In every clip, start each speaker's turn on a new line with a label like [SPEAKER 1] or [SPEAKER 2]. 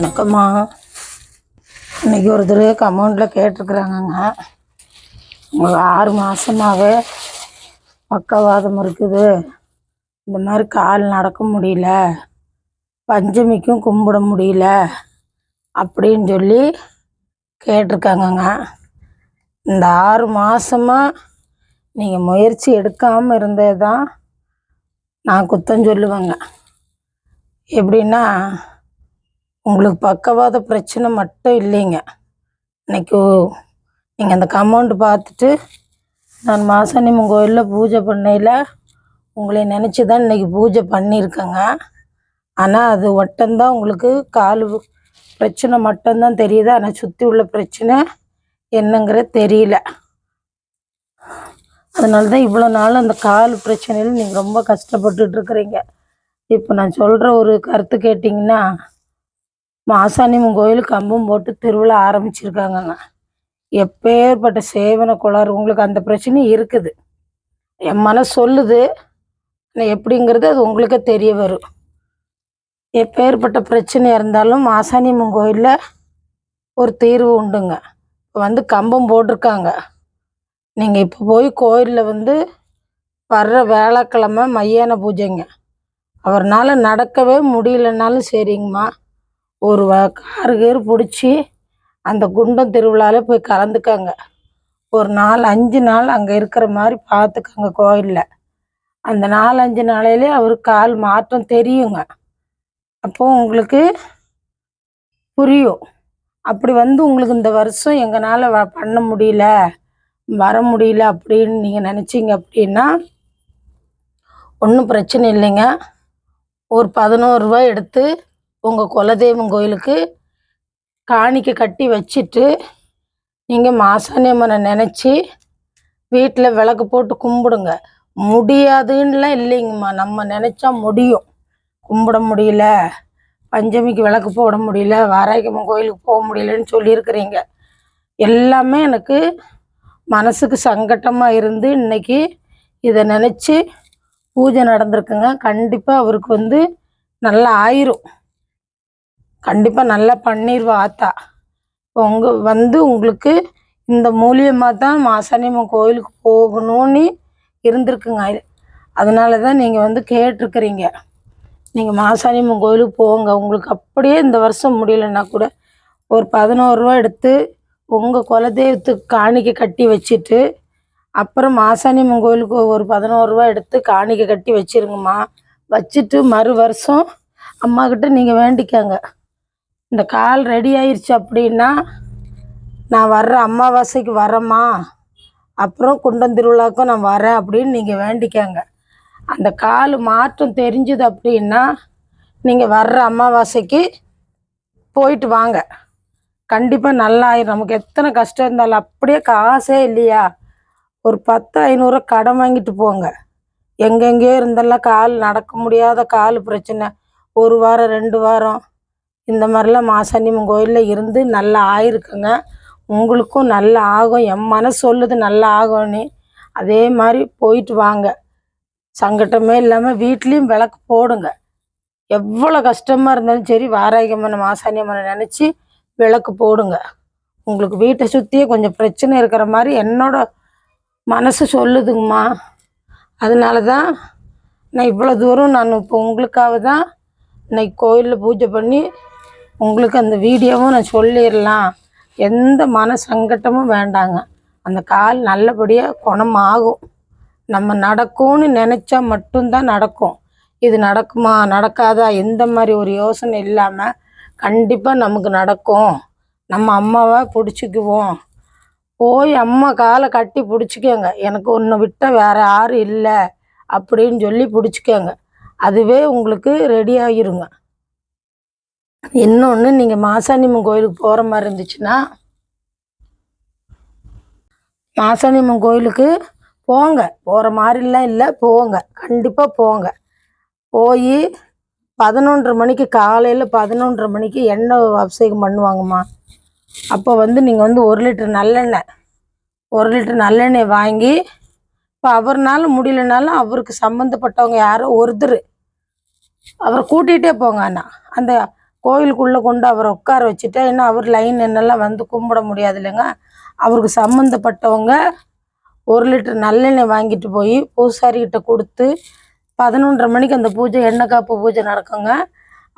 [SPEAKER 1] வணக்கம்மா. இன்னைக்கு ஒருத்தர் கமௌண்டில் கேட்டிருக்குறாங்கங்க. உங்களுக்கு ஆறு மாதமாகவே பக்கவாதம் இருக்குது. இந்த மாதிரி கால் நடக்க முடியல. பஞ்சமிக்கும் கும்பிட முடியல. அப்படின்னு சொல்லி கேட்டிருக்காங்கங்க. இந்த ஆறு மாதமாக நீங்கள் முயற்சி எடுக்காமல் இருந்தே தான் நான் குத்தம் சொல்லுவேங்க. எப்படின்னா உங்களுக்கு பக்கவாத பிரச்சனை மட்டும் இல்லைங்க. இன்னைக்கு நீங்கள் அந்த கமௌண்ட் பார்த்துட்டு நான் மாசாணியம்மன் கோயிலில் பூஜை பண்ணையில் உங்களை நினச்சி தான் இன்றைக்கி பூஜை பண்ணியிருக்கேங்க. ஆனால் அது ஒட்டந்தான் உங்களுக்கு கால் பிரச்சனை மட்டும்தான் தெரியுது. ஆனால் சுற்றி உள்ள பிரச்சனை என்னங்கிறது தெரியல. அதனால தான் இவ்வளோ நாள் அந்த கால் பிரச்சனையில் நீங்கள் ரொம்ப கஷ்டப்பட்டுட்ருக்குறீங்க இப்போ நான் சொல்கிற ஒரு கருத்து கேட்டிங்கன்னா மாசாணியம்மன் கோயில் கம்பம் போட்டு திருவிழா ஆரம்பிச்சிருக்காங்கங்க. எப்பேற்பட்ட சேவன கோளாறு உங்களுக்கு அந்த பிரச்சனை இருக்குது. என் மனசு சொல்லுது. ஆனால் எப்படிங்கிறது அது உங்களுக்கே தெரிய வரும். எப்பேற்பட்ட பிரச்சனையாக இருந்தாலும் மாசாணியம்மன் கோயிலில் ஒரு தீர்வு உண்டுங்க. இப்போ வந்து கம்பம் போட்டிருக்காங்க. நீங்கள் இப்போ போய் கோயிலில் வந்து வர்ற வேளாக்கிழமை மையான பூஜைங்க. அவர்னால நடக்கவே முடியலனாலும் சரிங்கம்மா. ஒரு வ காரு கீறு பிடிச்சி அந்த குண்டம் திருவிழாவில் போய் கலந்துக்கங்க. ஒரு நாலு அஞ்சு நாள் அங்கே இருக்கிற மாதிரி பார்த்துக்கங்க கோயிலில். அந்த நாலு அஞ்சு நாளையிலே அவருக்கு கால் மாற்றம் தெரியுங்க. அப்போது உங்களுக்கு புரியும். அப்படி வந்து உங்களுக்கு இந்த வருஷம் எங்களால் வ பண்ண முடியல வர முடியல அப்படின்னு நீங்கள் நினச்சிங்க அப்படின்னா ஒன்றும் பிரச்சனை இல்லைங்க. ஒரு பதினோரு எடுத்து உங்கள் குலதெய்வம் கோயிலுக்கு காணிக்கை கட்டி வச்சுட்டு நீங்கள் மாசாணியம்மனை நினச்சி வீட்டில் விளக்கு போட்டு கும்பிடுங்க. முடியாதுன்னுலாம் இல்லைங்கம்மா. நம்ம நினச்சா முடியும். கும்பிட முடியல பஞ்சமிக்கு விளக்கு போட முடியல வாராயக்கம்மன் கோயிலுக்கு போக முடியலன்னு சொல்லியிருக்கிறீங்க. எல்லாமே எனக்கு மனசுக்கு சங்கட்டமாக இருந்து இன்னைக்கு இதை நினச்சி பூஜை நடந்திருக்குங்க. கண்டிப்பாக அவருக்கு வந்து நல்லா ஆயிரும். கண்டிப்பாக நல்லா பண்ணிடுவா ஆத்தா. உங்கள் வந்து உங்களுக்கு இந்த மூலியமாக தான் மாசாணியம்மன் கோயிலுக்கு போகணும்னு இருந்திருக்குங்க. அதனால தான் நீங்கள் வந்து கேட்டிருக்கிறீங்க. நீங்கள் மாசாணியம்மன் கோயிலுக்கு போங்க. உங்களுக்கு அப்படியே இந்த வருஷம் முடியலன்னா கூட ஒரு பதினோரு ரூபா எடுத்து உங்கள் குலதெய்வத்துக்கு காணிக்கை கட்டி வச்சுட்டு அப்புறம் மாசாணியம்மன் கோயிலுக்கு ஒரு பதினோரு ரூபா எடுத்து காணிக்கை கட்டி வச்சிருங்கம்மா. வச்சுட்டு மறு வருஷம் அம்மாக்கிட்ட நீங்கள் வேண்டிக்கங்க. இந்த கால் ரெடி ஆயிடுச்சு அப்படின்னா நான் வர்ற அமாவாசைக்கு வரேம்மா. அப்புறம் குண்டம் திருவிழாக்கும் நான் வரேன் அப்படின்னு நீங்கள் வேண்டிக்கங்க. அந்த கால் மாற்றம் தெரிஞ்சுது அப்படின்னா நீங்கள் வர்ற அமாவாசைக்கு போயிட்டு வாங்க. கண்டிப்பாக நல்லாயிரும். நமக்கு எத்தனை கஷ்டம் இருந்தாலும் அப்படியே காசே இல்லையா? ஒரு பத்து ஐநூறு கடன் வாங்கிட்டு போங்க. எங்கெங்கேயோ இருந்தெல்லாம் கால் நடக்க முடியாத கால் பிரச்சனை. ஒரு வாரம் ரெண்டு வாரம். இந்த மாதிரிலாம் மாசாணியம்மன் கோயிலில் இருந்து நல்லா ஆயிருக்குங்க. உங்களுக்கும் நல்லா ஆகும். என் மனசு சொல்லுது நல்லா ஆகும்னு. அதே மாதிரி போயிட்டு வாங்க. சங்கட்டமே இல்லாமல் வீட்லேயும் விளக்கு போடுங்க. எவ்வளோ கஷ்டமாக இருந்தாலும் சரி வாராகியம்மனை மாசாணியம்மனை நினச்சி விளக்கு போடுங்க. உங்களுக்கு வீட்டை சுற்றியே கொஞ்சம் பிரச்சனை இருக்கிற மாதிரி என்னோட மனசு சொல்லுதுங்கம்மா. அதனால தான் நான் இவ்வளோ தூரம் நான் இப்போ உங்களுக்காக தான் இன்னைக்கு கோயிலில் பூஜை பண்ணி உங்களுக்கு அந்த வீடியோவும் நான் சொல்லிடலாம். எந்த மன சங்கட்டமும் வேண்டாங்க. அந்த கால் நல்லபடியாக குணமாகும். நம்ம நடக்கும்னு நினச்சா மட்டும்தான் நடக்கும். இது நடக்குமா நடக்காதா எந்த மாதிரி ஒரு யோசனை இல்லாமல் கண்டிப்பாக நமக்கு நடக்கும். நம்ம அம்மாவை பிடிச்சிக்குவோம். போய் அம்மா காலை கட்டி பிடிச்சிக்கோங்க. எனக்கு ஒன்று விட்டால் வேறு யாரும் இல்லை அப்படின்னு சொல்லி பிடிச்சிக்கோங்க. அதுவே உங்களுக்கு ரெடி ஆகிருங்க இன்னொன்று நீங்கள் மாசாணியம்மன் கோயிலுக்கு போகிற மாதிரி இருந்துச்சுன்னா மாசாணியம்மன் கோயிலுக்கு போங்க. போகிற மாதிரிலாம் இல்லை போங்க. கண்டிப்பாக போங்க. போய் பதினொன்றரை மணிக்கு காலையில் பதினொன்றரை மணிக்கு எண்ணெய் அபிஷேகம் பண்ணுவாங்கம்மா. அப்போ வந்து நீங்கள் வந்து ஒரு லிட்டர் நல்லெண்ணெய் ஒரு லிட்டர் நல்லெண்ணெய் வாங்கி இப்போ அவர்னால முடியலனாலும் அவருக்கு சம்மந்தப்பட்டவங்க யாரோ ஒருத்தர் அவரை கூட்டிகிட்டே போங்க அண்ணா. அந்த கோயிலுக்குள்ளே கொண்டு அவரை உட்கார வச்சுட்டா ஏன்னா அவர் லைன் என்னெல்லாம் வந்து கும்பிட முடியாது இல்லைங்க. அவருக்கு சம்மந்தப்பட்டவங்க ஒரு லிட்டர் நல்லெண்ணெய் வாங்கிட்டு போய் பூசாரிக்கிட்ட கொடுத்து பதினொன்றரை மணிக்கு அந்த பூஜை எண்ணெய் காப்பு பூஜை நடக்குங்க.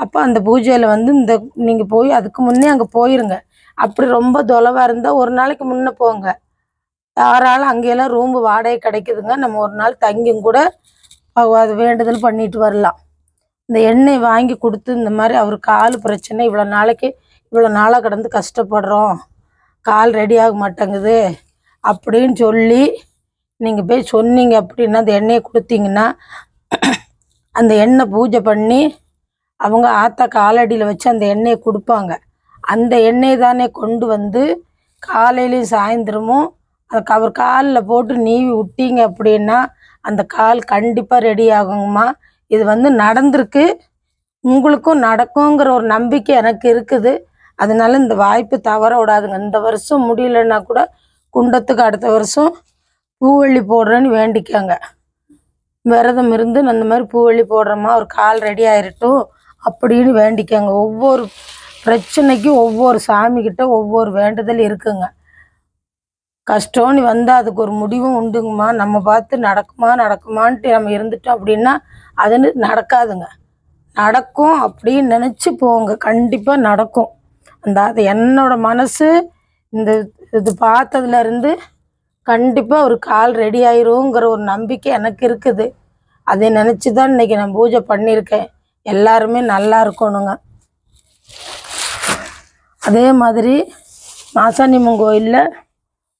[SPEAKER 1] அப்போ அந்த பூஜையில் வந்து இந்த நீங்கள் போய் அதுக்கு முன்னே அங்கே போயிருங்க. அப்படி ரொம்ப தொலைவாக இருந்தால் ஒரு நாளைக்கு முன்னே போங்க. தாராளம் அங்கேயெல்லாம் ரூம்பு வாடகை கிடைக்குதுங்க. நம்ம ஒரு நாள் தங்கியும் கூட அது வேண்டுதல் பண்ணிட்டு வரலாம். இந்த எண்ணெய் வாங்கி கொடுத்து இந்த மாதிரி அவர் கால் பிரச்சனை இவ்வளோ நாளைக்கு இவ்வளோ நாளாக கடந்து கஷ்டப்படுறோம் கால் ரெடி ஆக மாட்டேங்குது அப்படின்னு சொல்லி நீங்கள் போய் சொன்னீங்க அப்படின்னா அந்த எண்ணெயை கொடுத்தீங்கன்னா அந்த எண்ணெய் பூஜை பண்ணி அவங்க ஆத்தா காலடியில் வச்சு அந்த எண்ணெயை கொடுப்பாங்க. அந்த எண்ணெய் தானே கொண்டு வந்து காலையிலையும் சாயந்தரமும் அதுக்கு அவர் காலில் போட்டு நீவி விட்டீங்க அப்படின்னா அந்த கால் கண்டிப்பாக ரெடி ஆகுங்கம்மா. இது வந்து நடந்திருக்கு. உங்களுக்கும் நடக்குங்கிற ஒரு நம்பிக்கை எனக்கு இருக்குது. அதனால இந்த வாய்ப்பு தவற விடாதுங்க. இந்த வருஷம் முடியலன்னா கூட குண்டத்துக்கு அடுத்த வருஷம் பூவள்ளி போடுறேன்னு வேண்டிக்கோங்க. விரதம் இருந்து அந்த மாதிரி பூவள்ளி போடுறோமா ஒரு கால் ரெடி ஆயிரட்டும் அப்படின்னு வேண்டிக்கோங்க. ஒவ்வொரு பிரச்சனைக்கும் ஒவ்வொரு சாமிக்கிட்ட ஒவ்வொரு வேண்டுதல் இருக்குங்க. கஷ்டம்னு வந்தால் அதுக்கு ஒரு முடிவும் உண்டுங்கம்மா. நம்ம பார்த்து நடக்குமா நடக்குமான்ட்டு நம்ம இருந்துட்டோம் அப்படின்னா அதுன்னு நடக்காதுங்க. நடக்கும் அப்படின்னு நினச்சி போங்க. கண்டிப்பாக நடக்கும். அந்த அது என்னோட மனசு இந்த இது பார்த்ததுலேருந்து கண்டிப்பாக ஒரு கால் ரெடி ஆயிருங்கிற ஒரு நம்பிக்கை எனக்கு இருக்குது. அதை நினச்சி தான் இன்றைக்கி நான் பூஜை பண்ணியிருக்கேன். எல்லாருமே நல்லா இருக்கணுங்க. அதே மாதிரி மாசாணியம்மன் கோயிலில்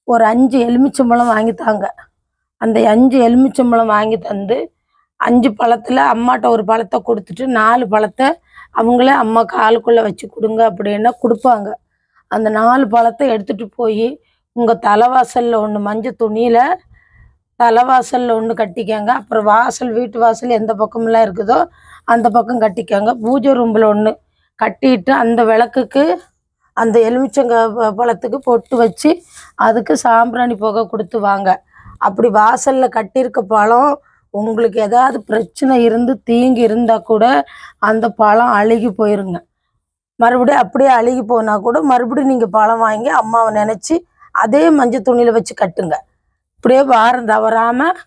[SPEAKER 1] ஒரு அஞ்சு எலுமிச்சம்பழம் வாங்கித்தாங்க. அந்த அஞ்சு எலுமிச்சம்பழம் வாங்கி தந்து அஞ்சு பழத்தில் அம்மாட்ட ஒரு பழத்தை கொடுத்துட்டு நாலு பழத்தை அவங்களே அம்மா காலுக்குள்ளே வச்சு கொடுங்க அப்படின்னா கொடுப்பாங்க. அந்த நாலு பழத்தை எடுத்துகிட்டு போய் உங்கள் தலைவாசலில் ஒன்று மஞ்சள் துணியில் தலைவாசலில் ஒன்று கட்டிக்கோங்க. அப்புறம் வாசல் வீட்டு வாசல் எந்த பக்கமெல்லாம் இருக்குதோ அந்த பக்கம் கட்டிக்கோங்க. பூஜை ரூம்பில் ஒன்று கட்டிட்டு அந்த விளக்குக்கு அந்த எலுமிச்சங்க ப- பழத்துக்கு பொட்டு வச்சு அதுக்கு சாம்பிராணி புகை கொடுத்து வாங்க. அப்படி வாசலில் கட்டியிருக்க பழம் உங்களுக்கு ஏதாவது பிரச்சனை இருந்து தீங்கு இருந்தால் கூட அந்த பழம் அழுகி போயிருங்க. மறுபடியும் அப்படியே அழுகி போனால் கூட மறுபடியும் நீங்கள் பழம் வாங்கி அம்மாவை நினச்சி அதே மஞ்சள் துணியில் வச்சு கட்டுங்க. இப்படியே வாரம் தவறாமல்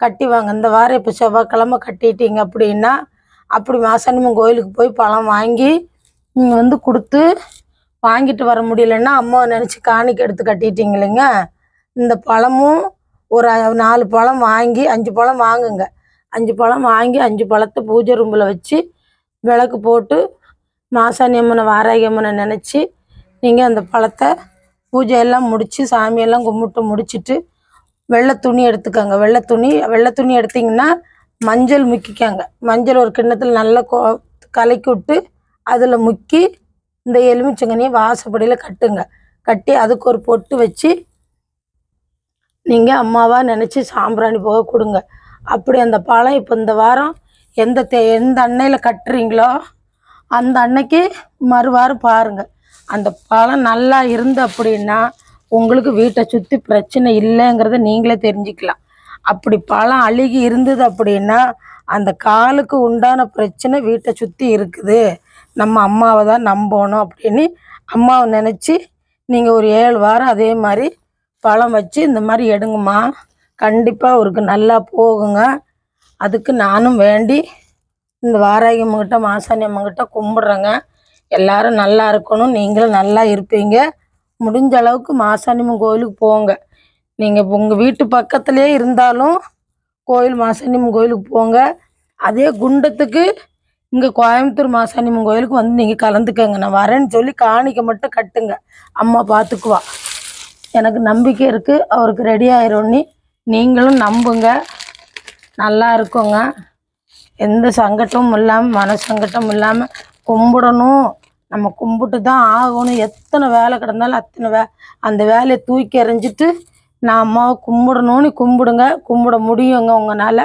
[SPEAKER 1] கட்டி வாங்க. இந்த வாரம் இப்போ செவ்வாய்க்கிழமை கட்டிட்டீங்க அப்படின்னா அப்படி மாசாணியம்மன் கோயிலுக்கு போய் பழம் வாங்கி நீங்கள் வந்து கொடுத்து வாங்கிட்டு வர முடியலன்னா அம்மாவை நினச்சி காணிக்கை எடுத்து கட்டிட்டீங்க இல்லைங்க. இந்த பழமும் ஒரு நாலு பழம் வாங்கி அஞ்சு பழம் வாங்குங்க. அஞ்சு பழம் வாங்கி அஞ்சு பழத்தை பூஜை ரூமில் வச்சு விளக்கு போட்டு மாசாணி அம்மனை வாராகி அம்மனை நினச்சி நீங்கள் அந்த பழத்தை பூஜையெல்லாம் முடித்து சாமியெல்லாம் கும்பிட்டு முடிச்சுட்டு வெள்ளை துணி எடுத்துக்கோங்க. வெள்ளை துணி வெள்ளை துணி எடுத்திங்கன்னா மஞ்சள் முக்கிக்கோங்க. மஞ்சள் ஒரு கிண்ணத்தில் நல்லா கொ கலக்கி விட்டு அதில் முக்கி இந்த எலுமிச்சங்கனியை வாசப்படியில் கட்டுங்க. கட்டி அதுக்கு ஒரு பொட்டு வச்சு நீங்கள் அம்மாவாக நினச்சி சாம்பிராணி போக கொடுங்க. அப்படி அந்த பழம் இப்போ இந்த வாரம் எந்த தே எந்த அன்னையில் கட்டுறீங்களோ அந்த அன்னைக்கு மறுவாரம் பாருங்கள் அந்த பழம் நல்லா இருந்து அப்படின்னா உங்களுக்கு வீட்டை சுற்றி பிரச்சனை இல்லைங்கிறத நீங்களே தெரிஞ்சுக்கலாம். அப்படி பழம் அழுகி இருந்தது அப்படின்னா அந்த காலுக்கு உண்டான பிரச்சனை வீட்டை சுற்றி இருக்குது. நம்ம அம்மாவை தான் நம்பணும் அப்படின்னு அம்மாவை நினச்சி நீங்கள் ஒரு ஏழு வாரம் அதே மாதிரி பழம் வச்சு இந்த மாதிரி எடுங்கம்மா. கண்டிப்பாக அவருக்கு நல்லா போகுங்க. அதுக்கு நானும் வேண்டி இந்த வாராகி அம்மங்கிட்ட மாசாணி அம்மங்கிட்ட கும்பிட்றேங்க. எல்லாரும் நல்லா இருக்கணும். நீங்களும் நல்லா இருப்பீங்க. முடிஞ்ச அளவுக்கு மாசாணி அம்மன் கோயிலுக்கு போங்க. நீங்கள் உங்கள் வீட்டு பக்கத்துலேயே இருந்தாலும் கோயில் மாசாணி அம்மன் கோயிலுக்கு போங்க. அதே குண்டத்துக்கு இங்கே கோயம்புத்தூர் மாசாணி அம்மன் கோயிலுக்கு வந்து நீங்கள் கலந்துக்கங்க. நான் வரேன்னு சொல்லி காணிக்க மட்டும் கட்டுங்க. அம்மா பார்த்துக்குவா எனக்கு நம்பிக்கை இருக்குது அவருக்கு ரெடி ஆயிரும்னு நீங்களும் நம்புங்க. நல்லா இருக்குங்க. எந்த சங்கட்டமும் இல்லாமல் மன சங்கட்டமும் இல்லாமல் கும்பிடணும். நம்ம கும்பிட்டு தான் ஆகணும். எத்தனை வேலை கிடந்தாலும் அத்தனை வே அந்த வேலையை தூக்கி எறிஞ்சிட்டு நான் அம்மாவை கும்பிடணும்னு கும்பிடுங்க. கும்பிட முடியுங்க உங்களால்.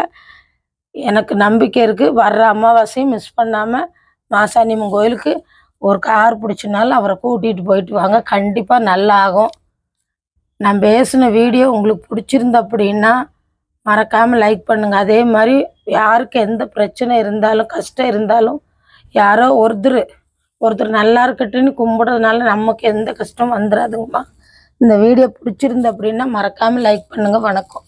[SPEAKER 1] எனக்கு நம்பிக்கை இருக்குது வர்ற அமாவாசையும் மிஸ் பண்ணாமல் மாசாணியம்மன் கோயிலுக்கு ஒரு கார் பிடிச்சினாலும் அவரை கூட்டிகிட்டு போயிட்டு வாங்க. கண்டிப்பாக நல்லா ஆகும் நான் பேசின வீடியோ உங்களுக்கு பிடிச்சிருந்த அப்படின்னா மறக்காமல் லைக் பண்ணுங்கள் அதே மாதிரி யாருக்கு எந்த பிரச்சனை இருந்தாலும் கஷ்டம் இருந்தாலும் யாரோ ஒருத்தர் ஒருத்தர் நல்லா இருக்கட்டுன்னு கும்பிடுறதுனால நமக்கு எந்த கஷ்டமும் வந்துடாதுங்கம்மா. இந்த வீடியோ பிடிச்சிருந்த அப்படின்னா மறக்காமல் லைக் பண்ணுங்கள் வணக்கம்.